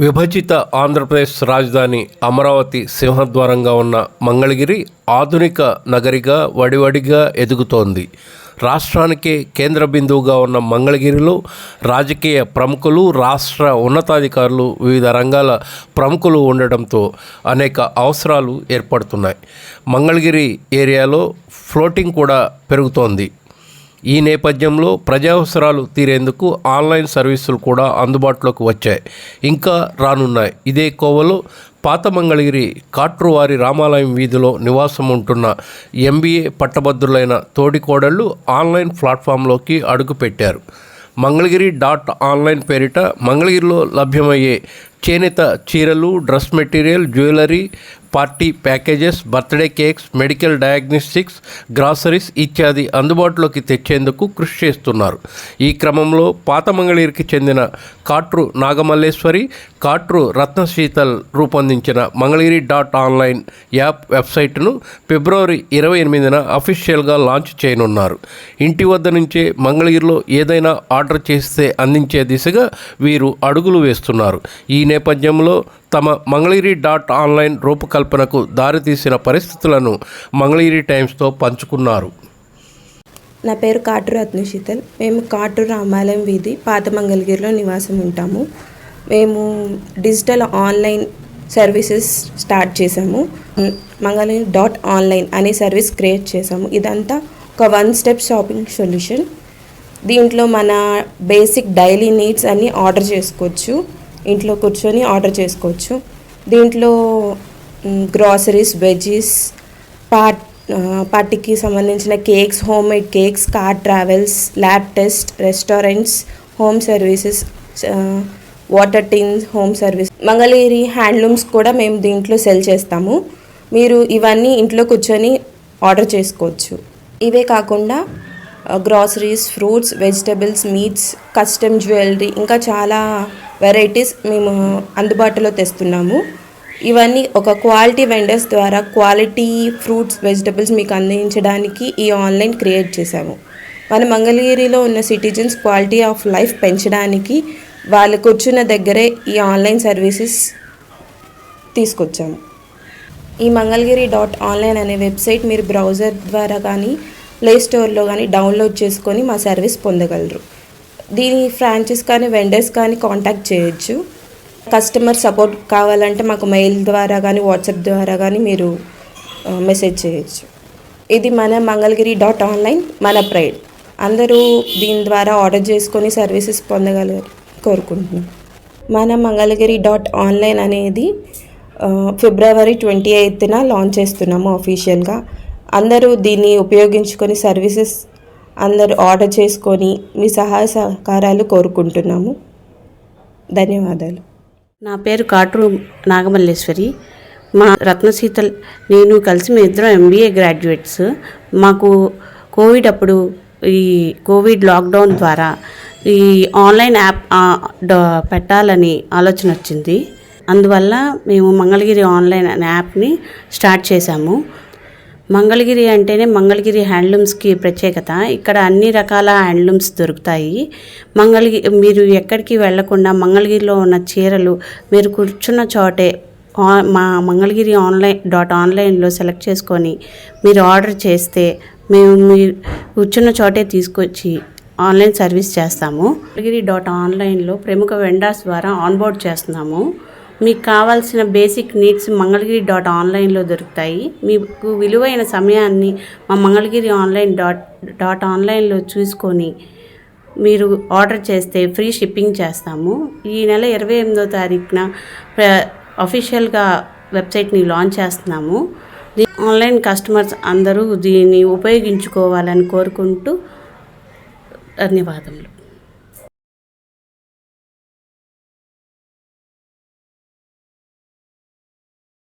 విభజిత ఆంధ్రప్రదేశ్ రాజధాని అమరావతి సింహద్వారంగా ఉన్న మంగళగిరి ఆధునిక నగరిగా వడివడిగా ఎదుగుతోంది. రాష్ట్రానికే కేంద్ర బిందువుగా ఉన్న మంగళగిరిలో రాజకీయ ప్రముఖులు రాష్ట్ర ఉన్నతాధికారులు వివిధ రంగాల ప్రముఖులు ఉండడంతో అనేక అవసరాలు ఏర్పడుతున్నాయి. మంగళగిరి ఏరియాలో ఫ్లోటింగ్ కూడా పెరుగుతోంది. ఈ నేపథ్యంలో ప్రజావసరాలు తీరేందుకు ఆన్లైన్ సర్వీసులు కూడా అందుబాటులోకి వచ్చాయి. ఇంకా రానున్నాయి. ఇదే కోవలో పాత మంగళగిరి కాట్రువారి రామాలయం వీధిలో నివాసం ఉంటున్న ఎంబీఏ పట్టభద్రులైన తోడికోడళ్ళు ఆన్లైన్ ప్లాట్ఫామ్లోకి అడుగుపెట్టారు. మంగళగిరి డాట్ ఆన్లైన్ పేరిట మంగళగిరిలో లభ్యమయ్యే చేనేత చీరలు dress material jewellery party packages birthday cakes medical diagnostics groceries ఇత్యాది అందుబాటులోకి తెచ్చేందుకు కృషి చేస్తున్నారు. ఈ క్రమంలో పాత మంగళగిరికి చెందిన కాట్రు నాగమల్లేశ్వరి కాట్రు రత్న శీతల్ రూపొందించిన మంగళగిరి డాట్ ఆన్లైన్ యాప్ వెబ్సైట్ను ఫిబ్రవరి ఇరవై ఎనిమిదిన అఫీషియల్గా లాంచ్ చేయనున్నారు. ఇంటి వద్ద నుంచే మంగళగిరిలో ఏదైనా ఆర్డర్ చేస్తే అందించే దిశగా వీరు అడుగులు వేస్తున్నారు. ఈ నేపథ్యంలో తమ మంగళగిరి డాట్ ఆన్లైన్ రూపకల్పనకు దారితీసిన పరిస్థితులను మంగళగిరి టైమ్స్తో పంచుకున్నారు. నా పేరు కాటూరు రత్నశీతల్ మేము కాటూరు రామాలయం వీధి పాత మంగళగిరిలో నివాసం ఉంటాము. మేము డిజిటల్ ఆన్లైన్ సర్వీసెస్ స్టార్ట్ చేసాము మంగళగిరి డాట్ ఆన్లైన్ అనే సర్వీస్ క్రియేట్ చేసాము ఇదంతా ఒక వన్ స్టెప్ షాపింగ్ సొల్యూషన్. దీంట్లో మన బేసిక్ డైలీ నీడ్స్ అన్నీ ఆర్డర్ చేసుకోవచ్చు. ఇంట్లో కూర్చొని ఆర్డర్ చేసుకోవచ్చు. దీంట్లో గ్రాసరీస్ వెజీస్ పార్ట్ పార్టీకి సంబంధించిన cakes home made cakes car travels lab test restaurants home services water tins home service Mangalagiri handlooms కూడా మేము దీంట్లో సెల్ చేస్తాము. మీరు ఇవన్నీ ఇంట్లో కూర్చొని ఆర్డర్ చేసుకోవచ్చు. ఇవే కాకుండా groceries fruits vegetables meats custom jewellery ఇంకా చాలా వెరైటీస్ మేము అందుబాటులో తెస్తున్నాము. ఇవన్నీ ఒక క్వాలిటీ వెండర్స్ ద్వారా క్వాలిటీ ఫ్రూట్స్ వెజిటబుల్స్ మీకు అందించడానికి ఈ ఆన్లైన్ క్రియేట్ చేశాము. మన మంగళగిరిలో ఉన్న సిటిజన్స్ క్వాలిటీ ఆఫ్ లైఫ్ పెంచడానికి వాళ్ళు కూర్చున్న దగ్గరే ఈ ఆన్లైన్ సర్వీసెస్ తీసుకొచ్చాము. ఈ మంగళగిరి డాట్ ఆన్లైన్ అనే వెబ్సైట్ మీరు బ్రౌజర్ ద్వారా కానీ ప్లే స్టోర్లో కానీ డౌన్లోడ్ చేసుకొని మా సర్వీస్ పొందగలరు. దీని ఫ్రాంచెస్ కానీ వెండర్స్ కానీ కాంటాక్ట్ చేయొచ్చు. కస్టమర్ సపోర్ట్ కావాలంటే మాకు మెయిల్ ద్వారా కానీ వాట్సాప్ ద్వారా కానీ మీరు మెసేజ్ చేయొచ్చు. ఇది మన మంగళగిరి డాట్ ఆన్లైన్ మన ప్రైడ్ అందరూ దీని ద్వారా ఆర్డర్ చేసుకొని సర్వీసెస్ పొందగలరు కోరుకుంటున్నాం. మన మంగళగిరి డాట్ ఆన్లైన్ అనేది ఫిబ్రవరి ట్వంటీ ఎయిత్న లాంచ్ చేస్తున్నాము అఫీషియల్గా అందరూ దీన్ని ఉపయోగించుకొని సర్వీసెస్ అందరూ ఆర్డర్ చేసుకొని మీ సహాయ సహకారాలు కోరుకుంటున్నాము. ధన్యవాదాలు. నా పేరు కాటూరు నాగమల్లేశ్వరి. మా రత్నశీతల్ నేను కలిసి మేము ఇద్దరం ఎంబీఏ గ్రాడ్యుయేట్స్ మాకు కోవిడ్ అప్పుడు ఈ కోవిడ్ లాక్డౌన్ ద్వారా ఈ ఆన్లైన్ యాప్ పెట్టాలని ఆలోచన వచ్చింది. అందువల్ల మేము మంగళగిరి ఆన్లైన్ అనే యాప్ని స్టార్ట్ చేశాము. మంగళగిరి అంటేనే మంగళగిరి హ్యాండ్లూమ్స్కి ప్రత్యేకత. ఇక్కడ అన్ని రకాల హ్యాండ్లూమ్స్ దొరుకుతాయి. మంగళగిరి మీరు ఎక్కడికి వెళ్ళకుండా మంగళగిరిలో ఉన్న చీరలు మీరు కూర్చున్న చోటే మా మంగళగిరి ఆన్లైన్ డాట్ ఆన్లైన్లో సెలెక్ట్ చేసుకొని మీరు ఆర్డర్ చేస్తే మేము మీరు కూర్చున్న చోటే తీసుకొచ్చి ఆన్లైన్ సర్వీస్ చేస్తాము. మంగళగిరి డాట్ ఆన్లైన్లో ప్రముఖ వెండర్స్ ద్వారా ఆన్బోర్డ్ చేస్తున్నాము. మీకు కావాల్సిన బేసిక్ నీడ్స్ మంగళగిరి డాట్ ఆన్లైన్లో దొరుకుతాయి. మీకు విలువైన సమయాన్ని మా మంగళగిరి ఆన్లైన్ డాట్ డాట్ ఆన్లైన్లో చూసుకొని మీరు ఆర్డర్ చేస్తే ఫ్రీ షిప్పింగ్ చేస్తాము. ఈ నెల ఇరవై ఎనిమిదో తారీఖున అఫీషియల్గా వెబ్సైట్ని లాంచ్ చేస్తున్నాము. ఆన్లైన్ కస్టమర్స్ అందరూ దీన్ని ఉపయోగించుకోవాలని కోరుకుంటూ ధన్యవాదములు.